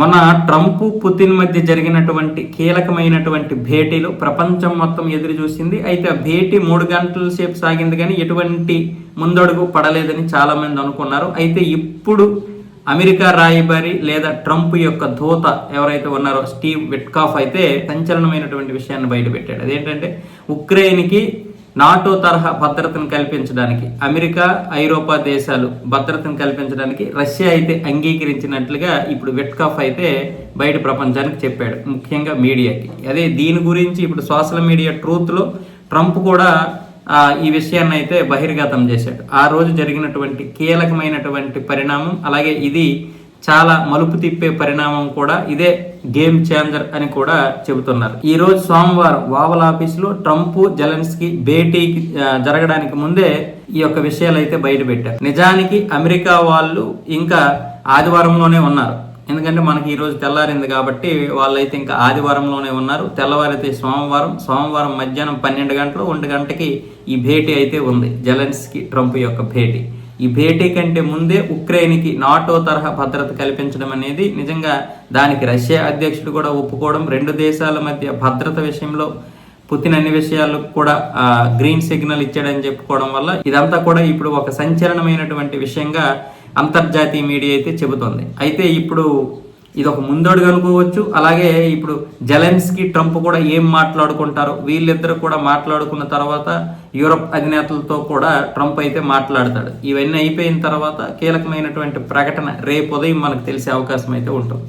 మన Trump Putin మధ్య జరిగినటువంటి కీలకమైనటువంటి భేటీలు ప్రపంచం మొత్తం ఎదురు చూసింది. అయితే ఆ భేటీ మూడు గంటల సేపు సాగింది కానీ ఎటువంటి ముందడుగు పడలేదని చాలా మంది అనుకున్నారు. అయితే ఇప్పుడు అమెరికా రాయబారి లేదా ట్రంప్ యొక్క దూత ఎవరైతే ఉన్నారో స్టీవ్ విట్కాఫ్ అయితే సంచలనమైనటువంటి విషయాన్ని బయటపెట్టాడు. అదేంటంటే ఉక్రెయిన్కి నాటో తరహా భద్రతను కల్పించడానికి అమెరికా ఐరోపా దేశాలు భద్రతను కల్పించడానికి రష్యా అయితే అంగీకరించినట్లుగా ఇప్పుడు విట్కాఫ్ అయితే బయట ప్రపంచానికి చెప్పాడు ముఖ్యంగా మీడియాకి. అదే దీని గురించి ఇప్పుడు సోషల్ మీడియా ట్రూత్లో ట్రంప్ కూడా ఈ విషయాన్ని అయితే బహిర్గతం చేశాడు. ఆ రోజు జరిగినటువంటి కీలకమైనటువంటి పరిణామం అలాగే ఇది చాలా మలుపు తిప్పే పరిణామం కూడా ఇదే గేమ్ చేంజర్ అని కూడా చెబుతున్నారు. ఈ రోజు సోమవారం వావల్ ఆఫీసులో ట్రంప్ జెలెన్స్కి భేటీకి జరగడానికి ముందే ఈ యొక్క విషయాలు అయితే బయటపెట్టారు. నిజానికి అమెరికా వాళ్ళు ఇంకా ఆదివారంలోనే ఉన్నారు. ఎందుకంటే మనకి ఈ రోజు తెల్లారింది కాబట్టి వాళ్ళైతే ఇంకా ఆదివారంలోనే ఉన్నారు. తెల్లవారైతే సోమవారం సోమవారం మధ్యాహ్నం పన్నెండు గంటలు ఒంటి గంటకి ఈ భేటీ అయితే ఉంది. జెలెన్స్కి ట్రంప్ యొక్క భేటీ. ఈ భేటీ కంటే ముందే ఉక్రెయిన్కి నాటో తరహా భద్రత కల్పించడం అనేది నిజంగా దానికి రష్యా అధ్యక్షుడు కూడా ఒప్పుకోవడం రెండు దేశాల మధ్య భద్రత విషయంలో పుతిన్ అన్ని విషయాలకు కూడా గ్రీన్ సిగ్నల్ ఇచ్చాడని చెప్పుకోవడం వల్ల ఇదంతా కూడా ఇప్పుడు ఒక సంచలనమైనటువంటి విషయంగా అంతర్జాతీయ మీడియా అయితే చెబుతోంది. అయితే ఇప్పుడు ఇది ఒక ముందడుగు అనుకోవచ్చు. అలాగే ఇప్పుడు జెలెన్స్కి ట్రంప్ కూడా ఏం మాట్లాడుకుంటారో వీళ్ళిద్దరు కూడా మాట్లాడుకున్న తర్వాత యూరప్ అధినేతలతో కూడా ట్రంప్ అయితే మాట్లాడతాడు. ఇవన్నీ అయిపోయిన తర్వాత కీలకమైనటువంటి ప్రకటన రేపు ఉదయం మనకు తెలిసే అవకాశం అయితే ఉంటుంది.